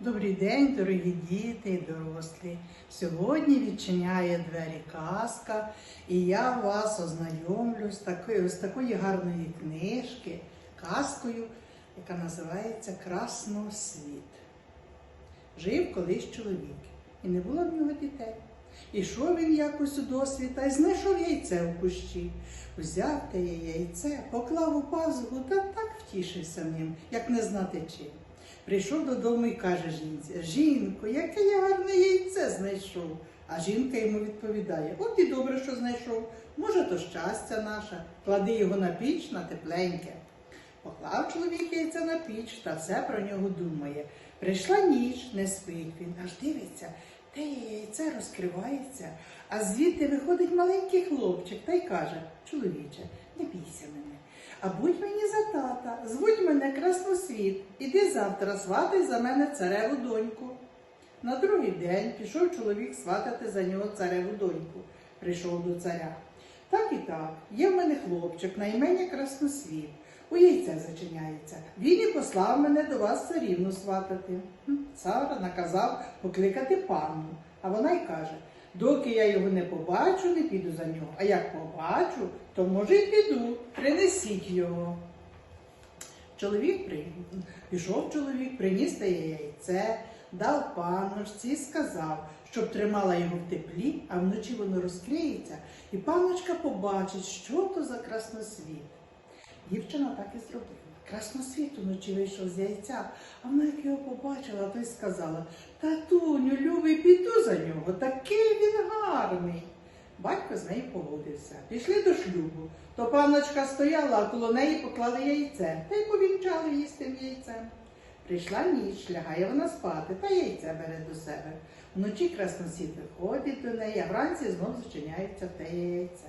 Добрий день, дорогі діти і дорослі. Сьогодні відчиняє двері казка, і я вас ознайомлю з такої, з такої гарної книжки, казкою, яка називається Красносвіт. Жив колись чоловік, і не було в нього дітей. Ішов він якось у досвіта і знайшов яйце у кущі. Взяв те яйце, поклав у пазуху та так втішився ним, як не знати чим. Прийшов додому і каже жінці: Жінко, яке я гарне яйце знайшов. А жінка йому відповідає: От і добре, що знайшов. Може, то щастя наше, клади його на піч на тепленьке. Поклав чоловік яйце на піч та все про нього думає. Прийшла ніч, не спить він, аж дивиться, те яйце розкривається, а звідти виходить маленький хлопчик та й каже: Чоловіче, не бійся мене. А будь мені за тата, звуть мене Красносвіт, іди завтра сватай за мене цареву доньку. На другий день пішов чоловік сватати за нього цареву доньку. Прийшов до царя. Так і так, є в мене хлопчик на ім'я Красносвіт. У яйце зачиняється. Він і послав мене до вас царівну сватати. Цар наказав покликати панну, а вона й каже: доки я його не побачу, не піду за нього. А як побачу, то може й піду. Принесіть його. Чоловік при... пішов чоловік, приніс те яйце, дав панночці і сказав, щоб тримала його в теплі, а вночі воно розкриється, і панночка побачить, що то за красносвіт. Дівчина так і зробила. Красносвіт уночі вийшов з яйця, а вона, як його побачила, то й сказала: Татуню, любий, піду за нього, такий він гарний. Батько з нею погодився. Пішли до шлюбу. То панночка стояла, а коло неї поклали яйце, та й повінчали її з тим яйцем. Прийшла ніч, лягає вона спати, та яйце бере до себе. Вночі красносвіт виходить до неї, а вранці знов зачиняється те яйце.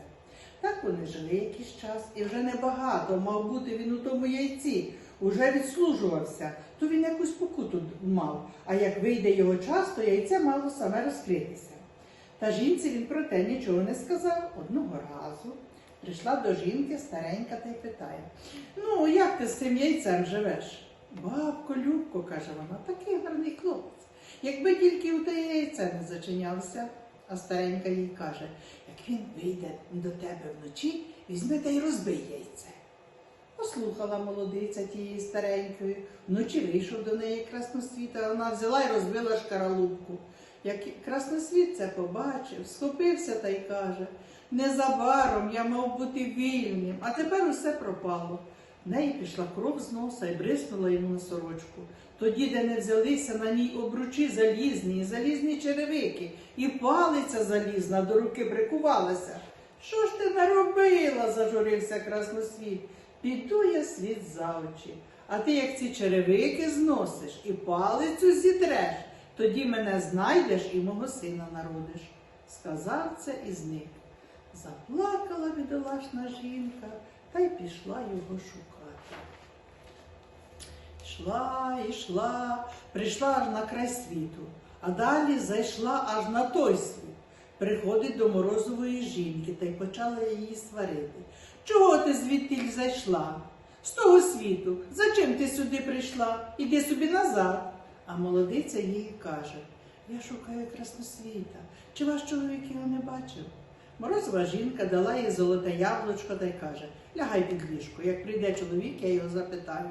Так вони жили якийсь час, і вже небагато мав бути він у тому яйці. Уже відслужувався, то він якусь покуту мав, а як вийде його час, то яйце мало саме розкритися. Та жінці він про те нічого не сказав. Одного разу прийшла до жінки старенька та й питає: Ну, як ти з цим яйцем живеш? Бабко, Любко, каже вона, такий гарний хлопець. Якби тільки у те яйце не зачинявся, а старенька їй каже, як він вийде до тебе вночі, візьми та й розбий яйце. Послухала молодиця тієї старенької. Вночі вийшов до неї красносвіт, а вона взяла і розбила шкаралупку. Як красносвіт це побачив, схопився та й каже, незабаром я мав бути вільним, а тепер усе пропало. Неї пішла кров з носа і бриснула йому на сорочку. Тоді, де не взялися на ній обручі залізні, і залізні черевики, і палиця залізна до руки прикувалася. Що ж ти наробила? зажурився красносвіт. Піду я світ за очі. А ти, як ці черевики зносиш і палицю зітреш, тоді мене знайдеш і мого сина народиш. Сказав це і зник. Заплакала бідолашна жінка та й пішла його шукати. Йшла, йшла, прийшла аж на край світу, а далі зайшла аж на той світ. Приходить до морозової жінки та й почала її сварити. Чого ти звідти зайшла? З того світу. Зачем ти сюди прийшла? Іди собі назад. А молодиця їй каже: Я шукаю красносвіта. Чи ваш чоловік його не бачив? Морозова жінка дала їй золоте яблучко та й каже: Лягай під ліжко, як прийде чоловік, я його запитаю.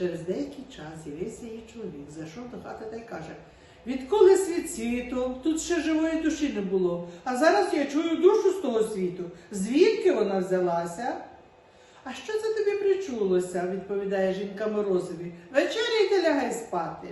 Через деякий час з'явився її чоловік, зайшов до хати та й каже: Відколи світ світу, тут ще живої душі не було, а зараз я чую душу з того світу. Звідки вона взялася? А що це тобі причулося? відповідає жінка Морозові. Вечеряй та лягай спати.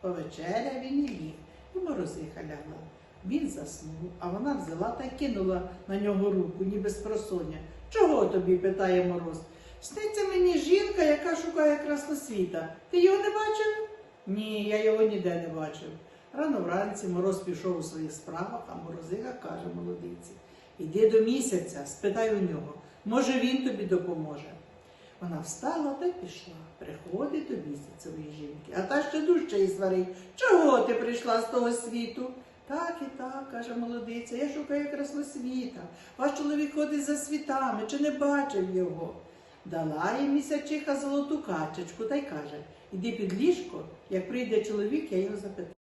Повечеря він і ліг, і морозиха лягла. Він заснув, а вона взяла та кинула на нього руку, ніби з просоння. Чого тобі? питає мороз. Сниться мені жінка, яка шукає красносвіта. Ти його не бачив? Ні, я його ніде не бачив. Рано вранці мороз пішов у своїх справах, а морозиха каже молодиці. Іди до місяця, спитай у нього. Може, він тобі допоможе. Вона встала та пішла. Приходить до місяцевої жінки, а та ще дужче їй сварить. Чого ти прийшла з того світу? Так і так, каже молодиця, я шукаю красносвіта. Ваш чоловік ходить за світами, чи не бачив його? Дала їй місячиха золоту качечку та й каже: іди під ліжко, як прийде чоловік, я його запитаю.